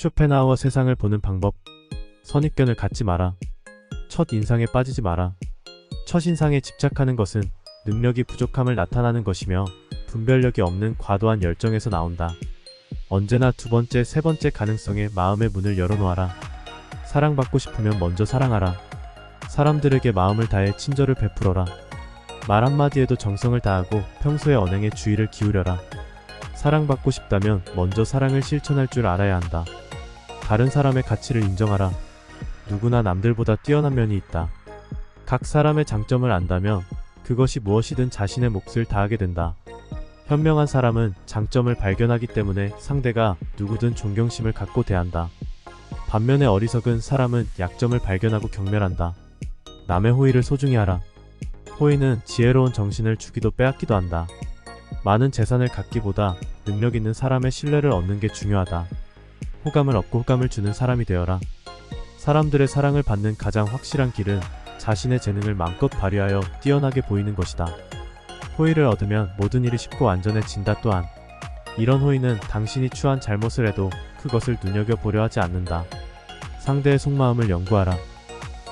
쇼펜하우어 세상을 보는 방법. 선입견을 갖지 마라. 첫 인상에 빠지지 마라. 첫 인상에 집착하는 것은 능력이 부족함을 나타나는 것이며 분별력이 없는 과도한 열정에서 나온다. 언제나 두 번째, 세 번째 가능성에 마음의 문을 열어놓아라. 사랑받고 싶으면 먼저 사랑하라. 사람들에게 마음을 다해 친절을 베풀어라. 말 한마디에도 정성을 다하고 평소의 언행에 주의를 기울여라. 사랑받고 싶다면 먼저 사랑을 실천할 줄 알아야 한다. 다른 사람의 가치를 인정하라. 누구나 남들보다 뛰어난 면이 있다. 각 사람의 장점을 안다면 그것이 무엇이든 자신의 몫을 다하게 된다. 현명한 사람은 장점을 발견하기 때문에 상대가 누구든 존경심을 갖고 대한다. 반면에 어리석은 사람은 약점을 발견하고 경멸한다. 남의 호의를 소중히 하라. 호의는 지혜로운 정신을 주기도 빼앗기도 한다. 많은 재산을 갖기보다 능력 있는 사람의 신뢰를 얻는 게 중요하다. 호감을 얻고 호감을 주는 사람이 되어라. 사람들의 사랑을 받는 가장 확실한 길은 자신의 재능을 마음껏 발휘하여 뛰어나게 보이는 것이다. 호의를 얻으면 모든 일이 쉽고 안전해진다 또한 이런 호의는 당신이 추한 잘못을 해도 그것을 눈여겨보려 하지 않는다. 상대의 속마음을 연구하라.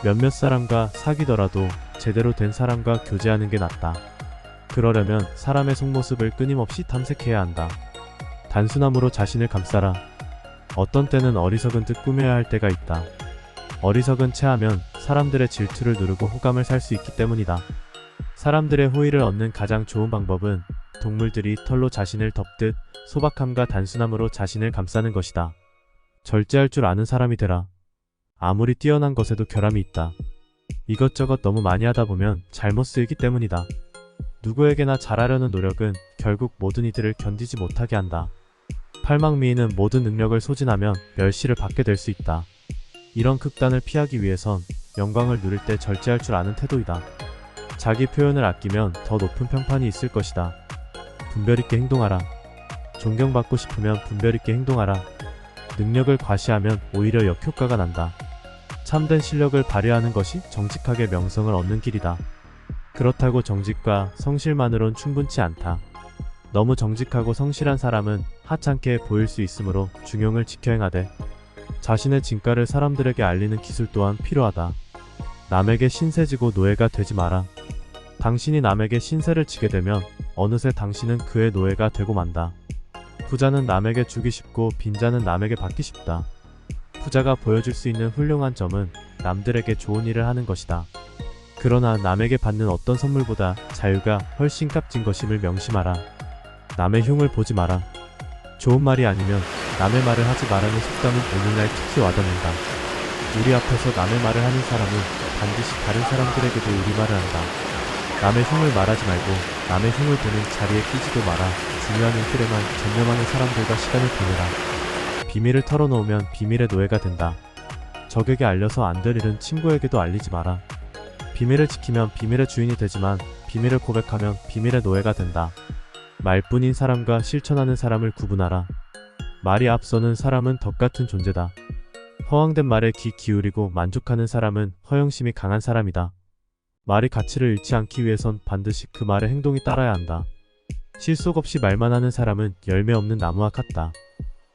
몇몇 사람과 사귀더라도 제대로 된 사람과 교제하는 게 낫다. 그러려면 사람의 속모습을 끊임없이 탐색해야 한다. 단순함으로 자신을 감싸라. 어떤 때는 어리석은 듯 꾸며야 할 때가 있다. 어리석은 체하면 사람들의 질투를 누르고 호감을 살 수 있기 때문이다. 사람들의 호의를 얻는 가장 좋은 방법은 동물들이 털로 자신을 덮듯 소박함과 단순함으로 자신을 감싸는 것이다. 절제할 줄 아는 사람이 되라. 아무리 뛰어난 것에도 결함이 있다. 이것저것 너무 많이 하다 보면 잘못 쓰이기 때문이다. 누구에게나 잘하려는 노력은 결국 모든 이들을 견디지 못하게 한다. 팔망미인은 모든 능력을 소진하면 멸시를 받게 될 수 있다. 이런 극단을 피하기 위해선 영광을 누릴 때 절제할 줄 아는 태도이다. 자기 표현을 아끼면 더 높은 평판이 있을 것이다. 분별 있게 행동하라. 존경받고 싶으면 분별 있게 행동하라. 능력을 과시하면 오히려 역효과가 난다. 참된 실력을 발휘하는 것이 정직하게 명성을 얻는 길이다. 그렇다고 정직과 성실만으론 충분치 않다. 너무 정직하고 성실한 사람은 하찮게 보일 수 있으므로 중용을 지켜 행하되 자신의 진가를 사람들에게 알리는 기술 또한 필요하다. 남에게 신세지고 노예가 되지 마라. 당신이 남에게 신세를 지게 되면 어느새 당신은 그의 노예가 되고 만다. 부자는 남에게 주기 쉽고 빈자는 남에게 받기 쉽다. 부자가 보여줄 수 있는 훌륭한 점은 남들에게 좋은 일을 하는 것이다. 그러나 남에게 받는 어떤 선물보다 자유가 훨씬 값진 것임을 명심하라. 남의 흉을 보지 마라. 좋은 말이 아니면 남의 말을 하지 말라는 속담은 오늘날 특히 와닿는다. 우리 앞에서 남의 말을 하는 사람은 반드시 다른 사람들에게도 우리 말을 한다. 남의 흉을 말하지 말고 남의 흉을 보는 자리에 끼지도 마라. 중요한 일들에만 전념하는 사람들과 시간을 보내라. 비밀을 털어놓으면 비밀의 노예가 된다. 적에게 알려서 안 될 일은 친구에게도 알리지 마라. 비밀을 지키면 비밀의 주인이 되지만 비밀을 고백하면 비밀의 노예가 된다. 말뿐인 사람과 실천하는 사람을 구분하라. 말이 앞서는 사람은 덕 같은 존재다. 허황된 말에 귀 기울이고 만족하는 사람은 허영심이 강한 사람이다. 말이 가치를 잃지 않기 위해선 반드시 그 말의 행동이 따라야 한다. 실속 없이 말만 하는 사람은 열매 없는 나무와 같다.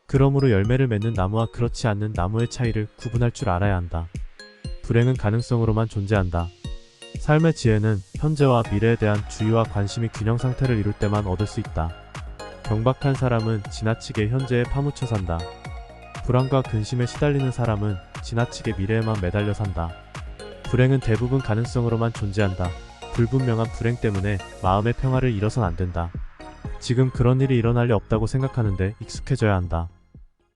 그러므로 열매를 맺는 나무와 그렇지 않는 나무의 차이를 구분할 줄 알아야 한다. 불행은 가능성으로만 존재한다. 삶의 지혜는 현재와 미래에 대한 주의와 관심이 균형 상태를 이룰 때만 얻을 수 있다. 경박한 사람은 지나치게 현재에 파묻혀 산다. 불안과 근심에 시달리는 사람은 지나치게 미래에만 매달려 산다. 불행은 대부분 가능성으로만 존재한다. 불분명한 불행 때문에 마음의 평화를 잃어선 안 된다. 지금 그런 일이 일어날 리 없다고 생각하는데 익숙해져야 한다.